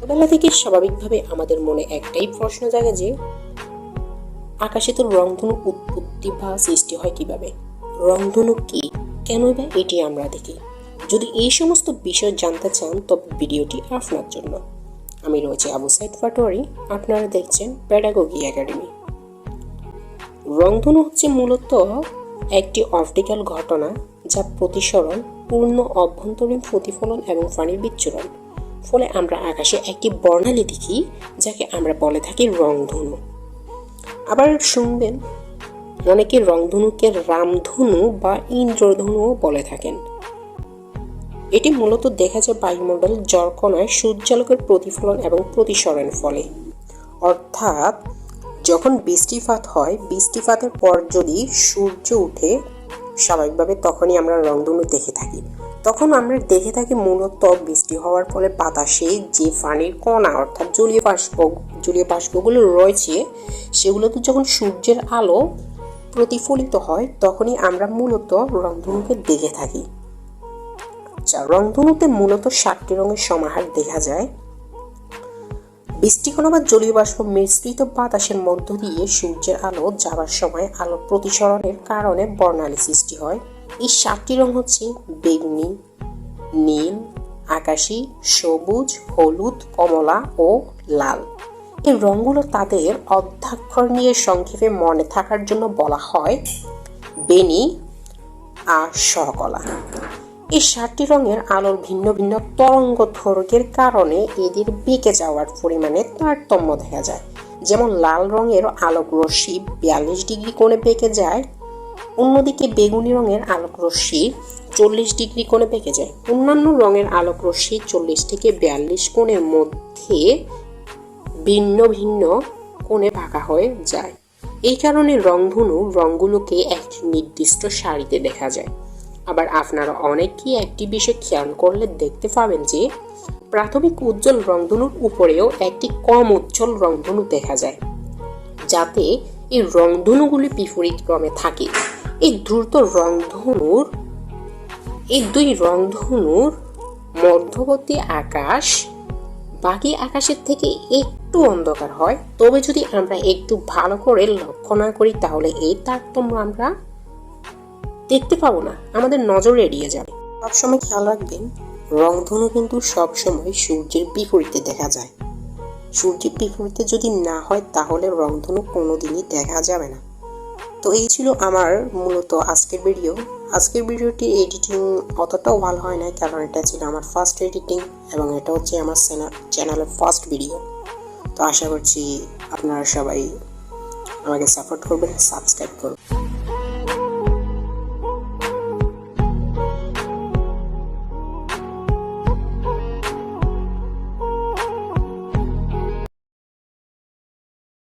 ছোটবেলা থেকে স্বাভাবিকভাবে আমাদের মনে একটাই প্রশ্ন জাগে যে, আকাশে তো রংধনু উৎপত্তি বা সৃষ্টি হয় কীভাবে? রংধনু কি? কেনই বা এটি আমরা দেখি? যদি এই সমস্ত বিষয় জানতে চান, তবে ভিডিওটি আপনার জন্য। আমি রয়েছে আবু সাইদ পাটোয়ারি, আপনারা দেখছেন প্যাডাগোগি একাডেমি। রংধনু হচ্ছে মূলত একটি অপটিক্যাল ঘটনা যা প্রতিসরণ, পূর্ণ অভ্যন্তরীণ প্রতিফলন এবং পানির বিচ্ছুরণ। ফলে আমরা আকাশে একটি বর্ণালী দেখি, যাকে আমরা বলে থাকি রংধনু। আবার শুনবেন, অনেকে রংধনুকে রামধনু বা ইন্দ্রধনুও বলে থাকেন। এটি মূলত দেখা যায় বায়ুমণ্ডল জর্কনায় সূর্যালোকের প্রতিফলন এবং প্রতিসরণের ফলে। অর্থাৎ, যখন বৃষ্টিপাত হয়, বৃষ্টিপাতের পর যদি সূর্য উঠে, স্বাভাবিকভাবে তখনই আমরা রংধনু দেখে থাকি। তখন আমরা দেখে থাকি মূলত বৃষ্টি হওয়ার ফলে বাতাসে যে পানির কণা, অর্থাৎ জলীয় বাষ্প, জলীয় বাষ্পগুলো রয়েছে, সেগুলোতে যখন সূর্যের আলো প্রতিফলিত হয়, তখনই আমরা মূলত রংধনুকে দেখে থাকি। আচ্ছা রংধনুতে মূলত সাতটি রঙের সমাহার দেখা যায়। বৃষ্টিকণা বা জলীয় বাষ্প মিশ্রিত বাতাসের মধ্য দিয়ে সূর্যের আলো যাবার সময় আলো প্রতিসরণের কারণে বর্ণালী সৃষ্টি হয়। এই সাতটি রং হচ্ছে বেগুনি, নীল, আকাশি, সবুজ, হলুদ, কমলা ও লাল। এই রঙগুলো তাদের অধ্যাক্ষর নিয়ে সংক্ষেপে মনে থাকার জন্য বলা হয় বেনি আর সহকলা। এই সাতটি রঙের আলোর ভিন্ন ভিন্ন তরঙ্গ দৈর্ঘ্যের কারণে এদের বেঁকে যাওয়ার পরিমাণে তারতম্য দেখা যায়। যেমন লাল রঙের আলোক রশ্মি বিয়াল্লিশ ডিগ্রি কোণে বেঁকে যায় অন্যদিকে বেগুনি রঙের আলোক রশ্মি চল্লিশ ডিগ্রি কোণে পেকে যায়। অন্যান্য রঙের আলোক রশ্মি চল্লিশ থেকে বিয়াল্লিশ কোণের মধ্যে ভিন্ন ভিন্ন কোণে ভাগা হয়ে যায়। এই কারণে রংধনু রঙগুলোকে একটি নির্দিষ্ট সারিতে দেখা যায়। আবার আপনারা অনেকেই একটি বিষয় খেয়াল করলে দেখতে পাবেন যে, প্রাথমিক উজ্জ্বল রংধনুর উপরেও একটি কম উজ্জ্বল রংধনু দেখা যায়, যাতে এই রংধনুগুলি বিপরীত ক্রমে থাকে। এই দ্রুত রংধনুর, এই দুই রংধনুর মধ্যবর্তী আকাশ বাকি আকাশের থেকে একটু অন্ধকার হয়। তবে যদি আমরা একটু ভালো করে লক্ষ্য না করি, তাহলে এই তারতম্য আমরা দেখতে পাবো না। আমাদের নজর এড়িয়ে যাবে। সবসময় খেয়াল রাখবেন, রংধনু কিন্তু সবসময় সূর্যের বিপরীতে দেখা যায়। সূর্যের বিপরীতে যদি না হয়, তাহলে রংধনু কোনোদিনই দেখা যাবে না। তো এই ছিল আমার মূলত আজকের ভিডিও আজকের ভিডিওটি এডিটিং অতটাও ভালো হয় না কারণ এটা ছিল আমার ফার্স্ট এডিটিং এবং এটা হচ্ছে আমার চ্যানেলের ফার্স্ট ভিডিও তো আশা করছি আপনারা সবাই আমাকে সাপোর্ট করবেন সাবস্ক্রাইব করবেন।